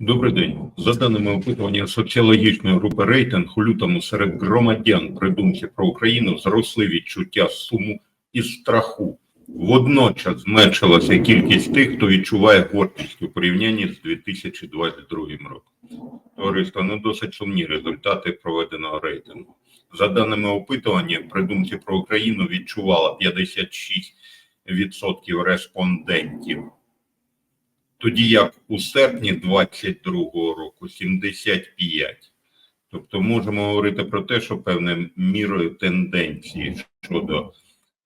Добрий день. За даними опитування соціологічної групи рейтинг у лютому серед громадян при думці про Україну зросли відчуття суму і страху. Водночас зменшилася кількість тих, хто відчуває гордість у порівнянні з 2022 роком. Товариство ну досить сумні результати проведеного рейтингу. За даними опитування, при думці про Україну відчувала 56% респондентів тоді як у серпні 22-го року 75. Тобто можемо говорити про те, що певною мірою тенденції щодо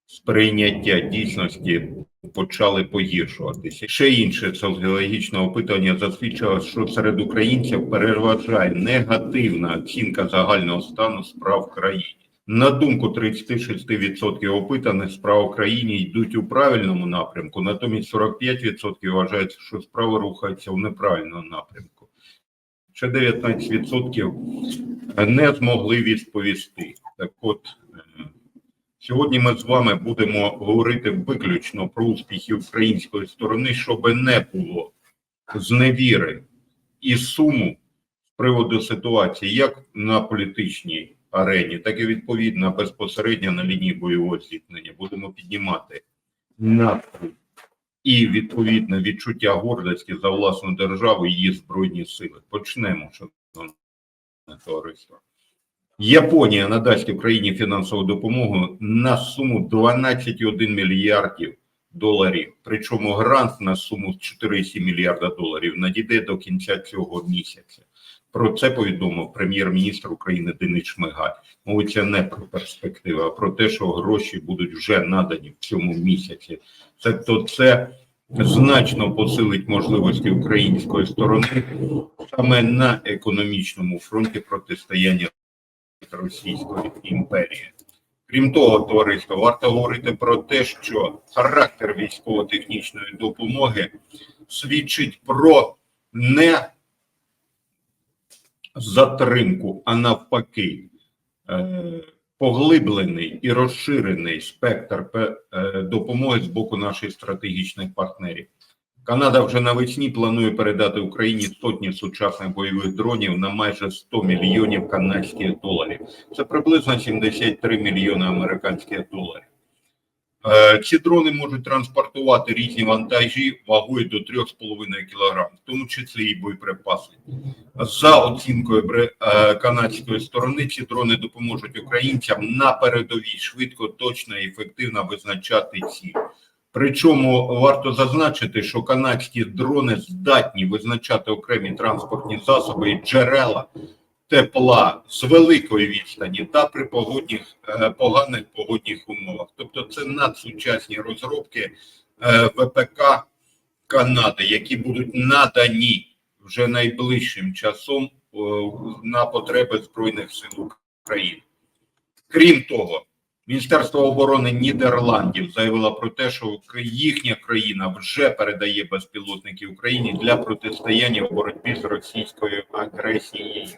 сприйняття дійсності почали погіршуватися. Ще інше соціологічне опитування засвідчило, що серед українців переважає негативна оцінка загального стану справ в країні. На думку 36% опитаних, справи в країні йдуть у правильному напрямку, натомість 45% вважають, що справи рухаються в неправильному напрямку. Ще 19% не змогли відповісти. Так от, е, сьогодні ми з вами будемо говорити виключно про успіхи української сторони, щоб не було зневіри і суму з приводу ситуації, як на політичній арені, так і відповідно безпосередньо на лінії бойового зіткнення. Будемо піднімати настрій і відповідне відчуття гордості за власну державу і її збройні сили. Почнемо, шановне товариство. Японія надасть Україні фінансову допомогу на суму 12,1 мільярдів доларів. Причому грант на суму 4,7 мільярда доларів надійде до кінця цього місяця. Про це повідомив прем'єр-міністр України Денис Шмигаль. Мовиться не про перспективи, а про те, що гроші будуть вже надані в цьому місяці. Тобто, це значно посилить можливості української сторони саме на економічному фронті протистояння Російської імперії. Крім того, товариство варто говорити про те, що характер військово-технічної допомоги свідчить про не затримку, а навпаки, е, поглиблений і розширений спектр е, допомоги з боку наших стратегічних партнерів. Канада вже навесні планує передати Україні сотні сучасних бойових дронів на майже 100 мільйонів канадських доларів. Це приблизно 73 мільйони американських доларів. Е, Ці дрони можуть транспортувати різні вантажі вагою до 3,5 кг, в тому числі і боєприпаси. За оцінкою е, канадської сторони, ці дрони допоможуть українцям на передовій швидко, точно і ефективно визначати ціль. Причому варто зазначити, що канадські дрони здатні визначати окремі транспортні засоби і джерела тепла з великої відстані та при погодних е, поганих погодних умовах. Тобто, це надсучасні розробки е, ВПК Канади, які будуть надані вже найближчим часом е, на потреби збройних сил України. Крім того, Міністерство оборони Нідерландів заявило про те, що їхня країна вже передає безпілотники Україні для протистояння в боротьбі з російською агресією.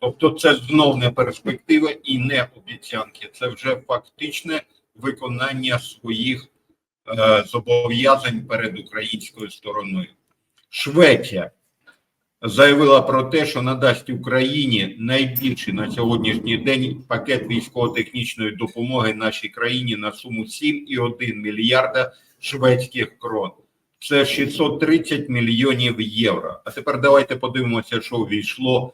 Тобто, це знов не перспектива і не обіцянки, це вже фактичне виконання своїх е, зобов'язань перед українською стороною. Швеція заявила про те, що надасть Україні найбільший на сьогоднішній день пакет військово-технічної допомоги нашій країні на суму 7,1 мільярда шведських крон. Це 630 мільйонів євро. А тепер давайте подивимося, що ввійшло в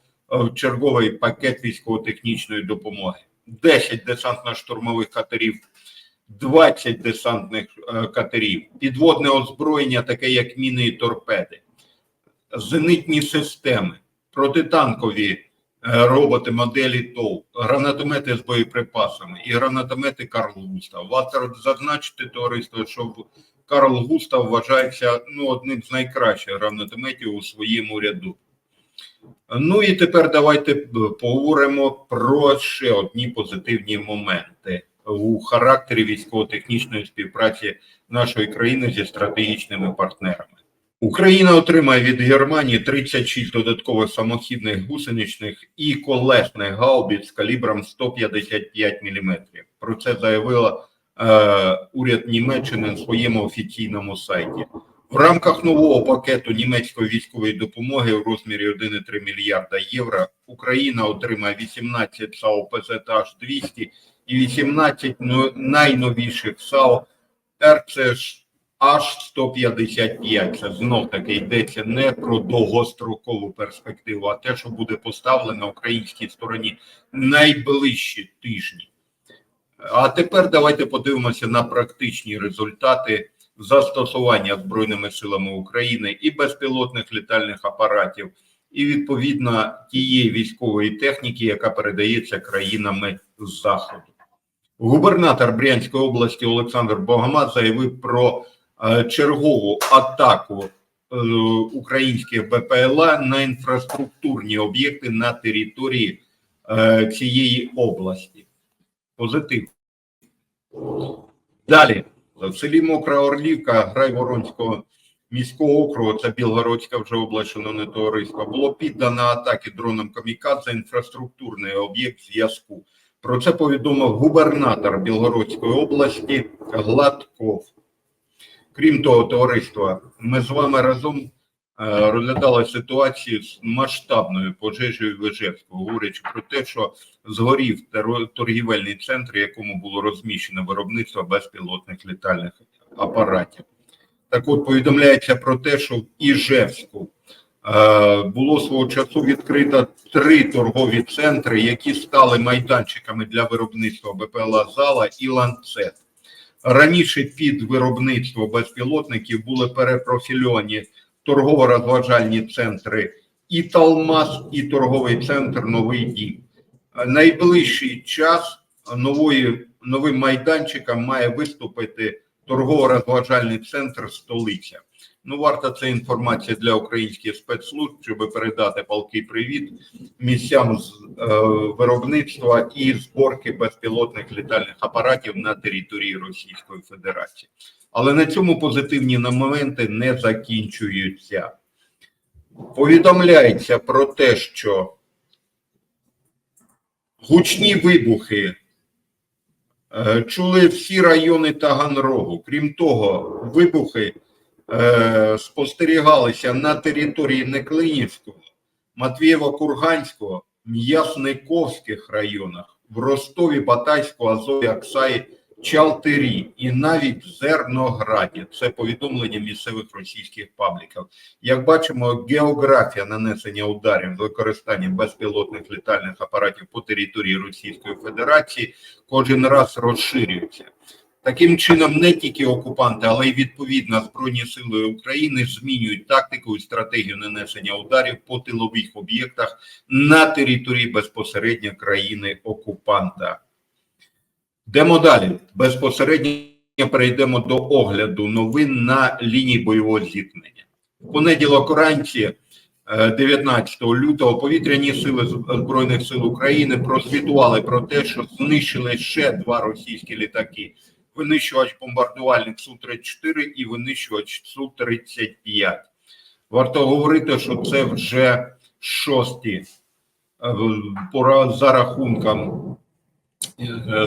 черговий пакет військово-технічної допомоги: 10 десантно-штурмових катерів, 20 десантних е, катерів, підводне озброєння, таке як міни і торпеди, зенитні системи, протитанкові е, роботи моделі ТОВ, гранатомети з боєприпасами і гранатомети Карл Густав. Варто зазначити товариство, що Карл Густав вважається ну, одним з найкращих гранатометів у своєму ряду. Ну і тепер давайте е, поговоримо про ще одні позитивні моменти у характері військово-технічної співпраці нашої країни зі стратегічними партнерами. Україна отримає від Германії 36 додаткових самохідних гусеничних і колесних гаубіць калібром 155 мм. Про це заявила е, уряд Німеччини на своєму офіційному сайті. В рамках нового пакету німецької військової допомоги в розмірі 1,3 мільярда євро Україна отримає 18 САУ ПЗТ-200 і 18 но- найновіших САУ РЦH-155. Це знов таки йдеться не про довгострокову перспективу, а те, що буде поставлено українській стороні найближчі тижні. А тепер давайте подивимося на практичні результати застосування Збройними силами України і безпілотних літальних апаратів, і відповідно тієї військової техніки, яка передається країнами з заходу. Губернатор Брянської області Олександр Богомаз заявив про е, чергову атаку е, українських БПЛА на інфраструктурні об'єкти на території е, цієї області. Позитив. Далі. В селі Мокра Орлівка Грайворонського міського округу, це Білгородська вже область, шановне товариство, було піддано атаки дроном Камікадзе інфраструктурний об'єкт зв'язку. Про це повідомив губернатор Білгородської області Гладков. Крім того, товариство, ми з вами разом е, розглядали ситуацію з масштабною пожежею в Ижевську, говорячи про те, що згорів торгівельний центр, якому було розміщено виробництво безпілотних літальних апаратів. Так от повідомляється про те, що в Іжевську е, було свого часу відкрито три торгові центри, які стали майданчиками для виробництва БПЛА зала і ланцет. Раніше під виробництво безпілотників були перепрофільовані торгово-розважальні центри і Талмаз, і торговий центр Новий Дім. Найближчий час нової, новим майданчиком має виступити торгово-розважальний центр столиця. Ну, варта це інформація для українських спецслужб, щоб передати палкий привіт місцям з е, виробництва і зборки безпілотних літальних апаратів на території Російської Федерації. Але на цьому позитивні моменти не закінчуються. Повідомляється про те, що гучні вибухи е, чули всі райони Таганрогу. Крім того, вибухи е, спостерігалися на території Неклинівського, Матвієво-Курганського, М'ясниковських районах, в Ростові, Батайську, Азові, Аксаї, Чалтирі і навіть в Зернограді. Це повідомлення місцевих російських пабліків. Як бачимо, географія нанесення ударів з використанням безпілотних літальних апаратів по території Російської Федерації кожен раз розширюється. Таким чином, не тільки окупанти, але й відповідно Збройні Сили України змінюють тактику і стратегію нанесення ударів по тилових об'єктах на території безпосередньо країни окупанта. Йдемо далі. Безпосередньо перейдемо до огляду новин на лінії бойового зіткнення. В понеділок вранці, е, 19 лютого, повітряні сили Збройних сил України прозвітували про те, що знищили ще два російські літаки: винищувач бомбардувальник Су-34 і винищувач Су-35. Варто говорити, що це вже шості е, за рахунком е,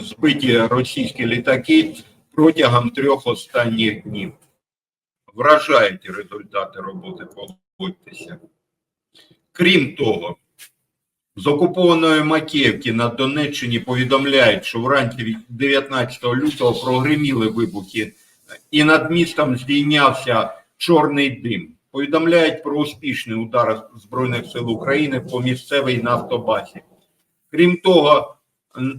збиті російські літаки протягом трьох останніх днів. Вражають результати роботи, погодьтеся. Крім того, з окупованої Макіївки на Донеччині повідомляють, що вранці 19 лютого прогреміли вибухи і над містом здійнявся чорний дим. Повідомляють про успішний удар Збройних сил України по місцевій нафтобазі. Крім того,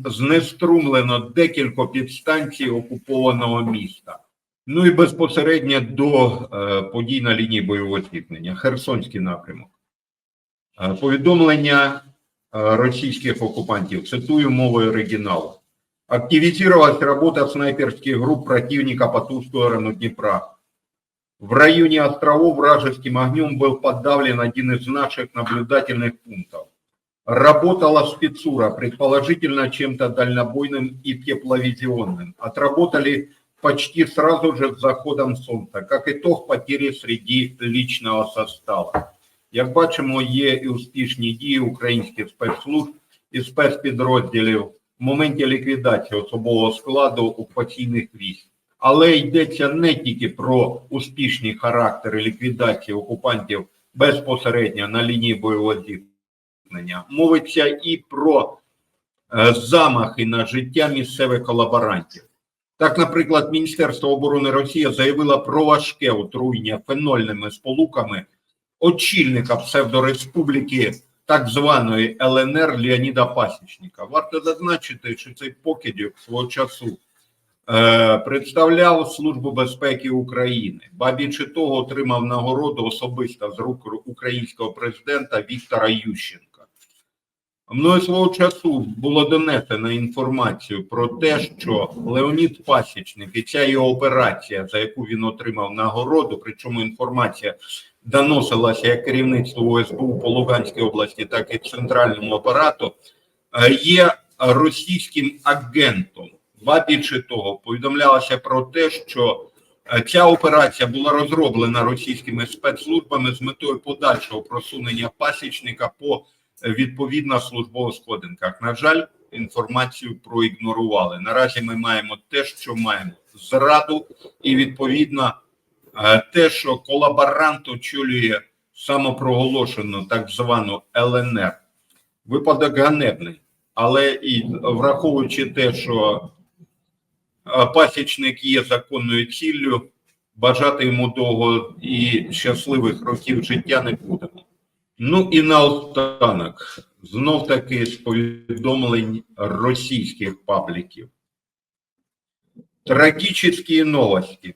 знеструмлено декілька підстанцій окупованого міста. Ну і безпосередньо до е, подій на лінії бойового зіткнення. Херсонський напрямок. Е, повідомлення е, російських оккупантів, цитую мовою оригіналу. Активизировалась работа снайперских групп противника по ту сторону Днепра. В районе островов вражеским огнем был подавлен один из наших наблюдательных пунктов. Работала спецура, предположительно чем-то дальнобойным и тепловизионным. Отработали почти сразу же с заходом солнца. Как итог, потери среди личного состава. Як бачимо, є і успішні дії українських спецслужб і спецпідрозділів в моменті ліквідації особового складу окупаційних військ. Але йдеться не тільки про успішні характери ліквідації окупантів безпосередньо на лінії бойового зіткнення. Мовиться і про е, замахи на життя місцевих колаборантів. Так, наприклад, Міністерство оборони Росії заявило про важке отруєння фенольними сполуками очільника псевдореспубліки так званої ЛНР Леоніда Пасічника. Варто зазначити, що цей покидьок свого часу е, представляв Службу безпеки України, ба більше того, отримав нагороду особисто з рук українського президента Віктора Ющенка. Мною свого часу було донесено інформацію про те, що Леонід Пасічник і ця його операція, за яку він отримав нагороду, причому інформація доносилася як керівництву ОСБУ по Луганській області, так і центральному апарату, е, є російським агентом. Ба більше того, повідомлялося про те, що е, ця операція була розроблена російськими спецслужбами з метою подальшого просунення пасічника по відповідно службових сходинках. На жаль, інформацію проігнорували. Наразі ми маємо те, що маємо зраду, і відповідно е, те, що колаборант очолює самопроголошену так звану ЛНР. Випадок ганебний, але і враховуючи те, що е, пасічник є законною ціллю, бажати йому довго і щасливих років життя не будемо. Ну і наостанок, знов таки з повідомлень російських пабліків. Трагические новости.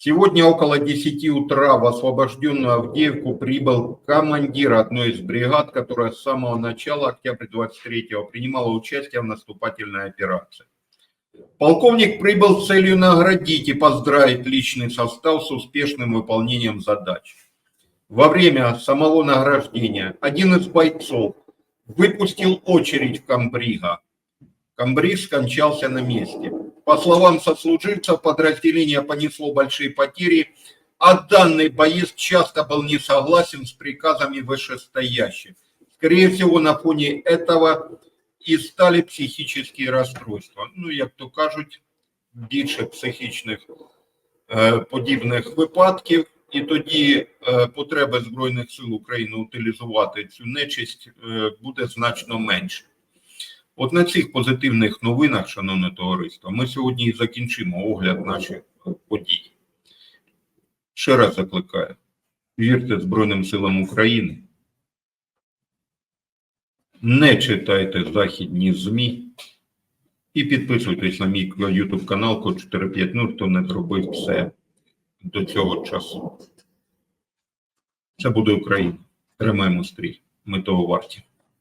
Сегодня около 10 утра в освобожденную Авдеевку прибыл командир одной из бригад, которая с самого начала октября 23-го принимала участие в наступательной операции. Полковник прибыл с целью наградить и поздравить личный состав с успешным выполнением задач. Во время самого награждения один из бойцов выпустил очередь в комбрига. Комбриг скончался на месте. По словам сослуживцев, подразделение понесло большие потери, а данный боец часто был не согласен с приказами вышестоящих. Скорее всего, на фоне этого і стали психічні розстройства. Ну, як то кажуть, більше психічних е, подібних випадків, І тоді е, потреби Збройних сил України утилізувати цю нечисть е, буде значно менше. От на цих позитивних новинах, шановне товариство, ми сьогодні і закінчимо огляд наших подій. Ще раз закликаю: вірте Збройним силам України. Не читайте західні ЗМІ і підписуйтесь на мій YouTube канал Код 450, хто не зробив це до цього часу. Це буде Україна. Тримаємо стрій. Ми того варті.